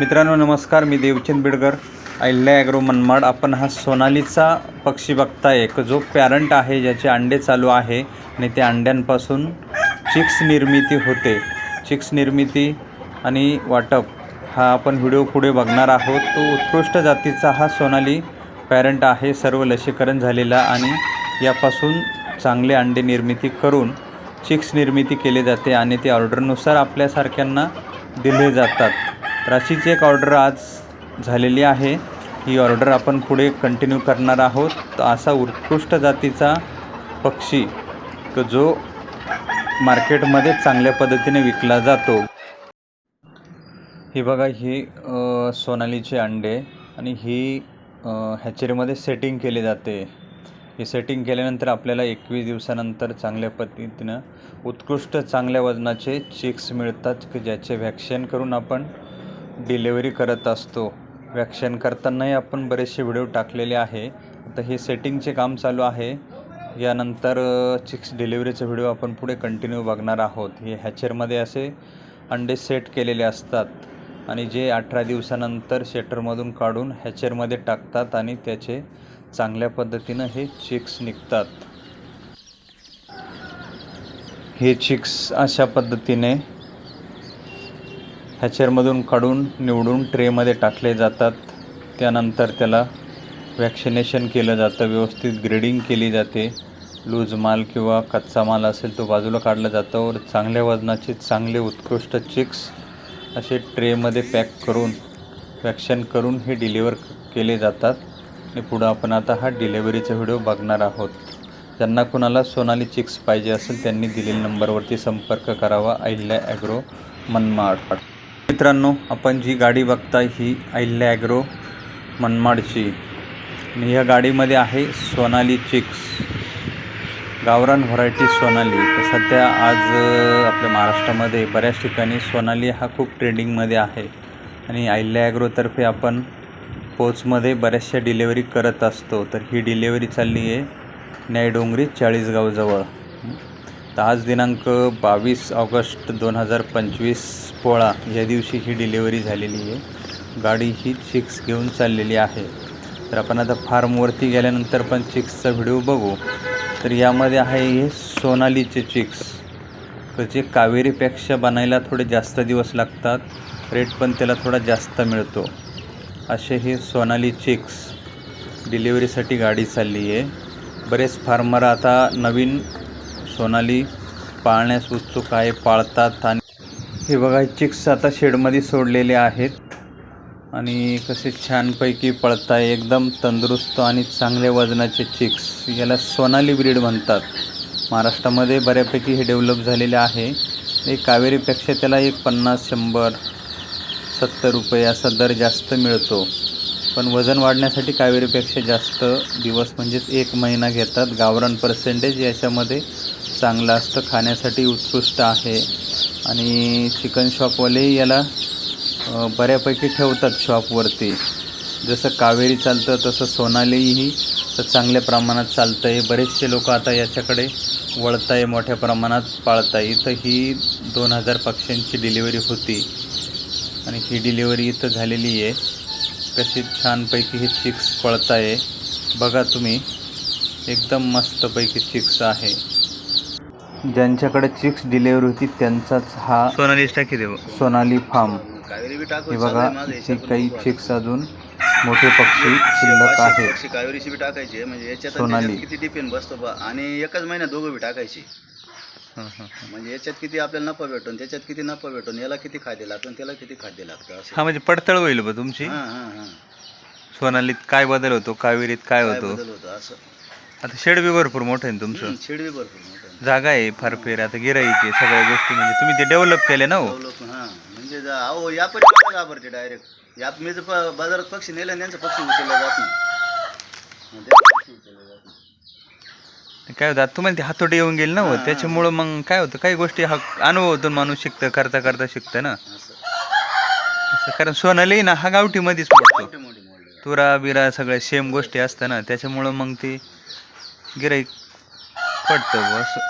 मित्रांनो नमस्कार. मी देवचंद बिडकर अहिल्या ॲग्रो मनमाड. आपण हा सोनालीचा पक्षी बघताय. एक जो पॅरंट आहे ज्याचे अंडे चालू आहे आणि त्या अंड्यांपासून चिक्स निर्मिती होते. चिक्स निर्मिती आणि वाटप हा आपण व्हिडिओ पुढे बघणार आहोत. तो उत्कृष्ट जातीचा हा सोनाली पॅरंट आहे. सर्व लसीकरण झालेला आणि यापासून चांगले अंडे निर्मिती करून चिक्स निर्मिती केली जाते आणि ते ऑर्डरनुसार आपल्यासारख्यांना दिले जातात. तर अशीच एक ऑर्डर आज झालेली आहे. ही ऑर्डर आपण पुढे कंटिन्यू करणार आहोत. तर असा उत्कृष्ट जातीचा पक्षी तो जो मार्केटमध्ये चांगल्या पद्धतीने विकला जातो. ही बघा ही सोनालीचे अंडे आणि ही हॅचरीमध्ये सेटिंग केली जाते. ही सेटिंग केल्यानंतर आपल्याला एकवीस दिवसानंतर चांगल्या पद्धतीनं उत्कृष्ट चांगल्या वजनाचे चिक्स मिळतात की ज्याचे व्हॅक्सिन करून आपण डिलेवरी करत असतो. व्याख्यान करतानाही आपण बरेचसे व्हिडिओ टाकलेले आहे. आता हे सेटिंगचे काम चालू आहे. यानंतर चिक्स डिलिव्हरीचे व्हिडिओ आपण पुढे कंटिन्यू बघणार आहोत. हे हॅचरमध्ये असे अंडे सेट केलेले असतात आणि जे अठरा दिवसानंतर शेटरमधून काढून हॅचरमध्ये टाकतात आणि त्याचे चांगल्या पद्धतीनं हे चिक्स निघतात. हे चिक्स अशा पद्धतीने हॅचरमधून काढून निवडून ट्रेमध्ये टाकले जातात. त्यानंतर त्याला वॅक्सिनेशन केलं जातं व्यवस्थित ग्रेडिंग केली जाते. लूज माल किंवा कच्चा माल असेल तो बाजूला काढला जातो. वर चांगल्या वजनाचे चांगले उत्कृष्ट चिक्स असे ट्रेमध्ये पॅक करून वॅक्शन करून हे डिलिव्हर केले जातात. आणि पुढं आपण आता हा डिलेवरीचा व्हिडिओ बघणार आहोत. ज्यांना कुणाला सोनाली चिक्स पाहिजे असेल त्यांनी दिलेल्या नंबरवरती संपर्क करावा. अहिल्या ॲग्रो मनमाड. मित्रांनो आपण जी गाडी बघताय ही अहिल्या ॲग्रो मनमाडची. आणि ह्या गाडीमध्ये आहे सोनाली चिक्स. गावरान व्हरायटी सोनाली. तर सध्या आज आपल्या महाराष्ट्रामध्ये बऱ्याच ठिकाणी सोनाली हा खूप ट्रेंडिंगमध्ये आहे. आणि अहिल्या ॲग्रोतर्फे आपण पोचमध्ये बऱ्याचशा डिलेवरी करत असतो. तर ही डिलेवरी चालली आहे न्यायडोंगरी चाळीसगावजवळ तर आज दिनांक बावीस ऑगस्ट दोन हजार पंचवीस पोळा या दिवशी ही डिलेवरी झालेली आहे. गाडी ही चिक्स घेऊन चाललेली आहे. तर आपण आता फार्मवरती गेल्यानंतर पण चिक्सचा व्हिडिओ बघू. तर यामध्ये आहे हे सोनालीचे चिक्स. तर जे कावेरीपेक्षा बनायला थोडे जास्त दिवस लागतात रेट पण त्याला थोडा जास्त मिळतो. असे हे सोनाली चिक्स डिलिव्हरीसाठी गाडी चालली आहे. बरेच फार्मर आता नवीन सोनाली पाळण्यास उत्सुक आहे. पाळतात आणि हे बघा चिक्स आता शेडमध्ये सोडलेले आहेत. आणि कसे छानपैकी पळताय. एकदम तंदुरुस्त आणि चांगल्या वजनाचे चिक्स. याला सोनाली ब्रीड म्हणतात. महाराष्ट्रामध्ये बऱ्यापैकी हे डेव्हलप झालेले आहे. एक कावेरीपेक्षा त्याला एक पन्नास शंभर सत्तर रुपये असा दर जास्त मिळतो. पण वजन वाढण्यासाठी कावेरीपेक्षा जास्त दिवस म्हणजेच एक महिना घेतात. गावरान पर्सेंटेज याच्यामध्ये चांगलं असतं. खाण्यासाठी उत्कृष्ट आहे. आणि चिकन शॉपवालेही याला बऱ्यापैकी ठेवतात शॉपवरती जसं कावेरी चालतं तसं सोनालीही तर चांगल्या प्रमाणात चालतं आहे बरेचसे लोक आता याच्याकडे वळत आहे मोठ्या प्रमाणात पाळत आहे इथं ही दोन हजार पक्ष्यांची डिलिव्हरी होती. आणि ही डिलिव्हरी इथं झालेली आहे. कशी छानपैकी हे चिक्स पळत आहे बघा तुम्ही. एकदम मस्तपैकी चिक्स आहे. ज्यांच्याकडे चिक्स डिलिव्हरी होती त्यांचाच हा सोनाली टाकी देव. सोनाली फार्म. हे बघा आहे इथे काही चिक्स अजून मोठे पक्षी शिल्लक कावेरीची बी टाकायची म्हणजे याच्यात आणि सोनाली. किती डिपेंड बसतो बा. आणि एकच महिन्यात दोघं बी टाकायची. म्हणजे याच्यात किती आपल्याला नफा भेटून त्याच्यात किती नफा भेटून याला किती खाद्य लागतं त्याला किती खाद्य लागतं असं. हा म्हणजे पडतळ होईल बा तुमची? हा हा हा. सोनालीत काय बदल होतो कावेरीत काय काय होतो? बदल होतं असं. आता शेड बी भरपूर मोठं आहे ना तुमचं? बी भरपूर मोठं. जागा आहे फार फेर. आता गिराईक आहे सगळ्या गोष्टी म्हणजे तुम्ही ते डेव्हलप केले ना हो? लोक हा. म्हणजे जा- अहो या पण मला घाबरते डायरेक्ट या मी जर प- बाजारात पक्षी नेले आणि त्यांचा पक्षी उचलला जात नाही. मग त्यांचा पक्षी उचलला जात नाही. काय होतं आता तुम्हाला ते हातोटी येऊन गेले ना हो. त्याच्यामुळं मग काय होतं काही गोष्टी हा अनुभवातून माणूस शिकतं करता करता शिकतं ना. असं असं कारण सोनाली ना हा गावठीमध्येच पडतो. मोठी मोठी मोठी तुरा बिरा सगळ्या सेम गोष्टी असतात ना त्याच्यामुळं मग ते गिराईक पडतं बुवा असं.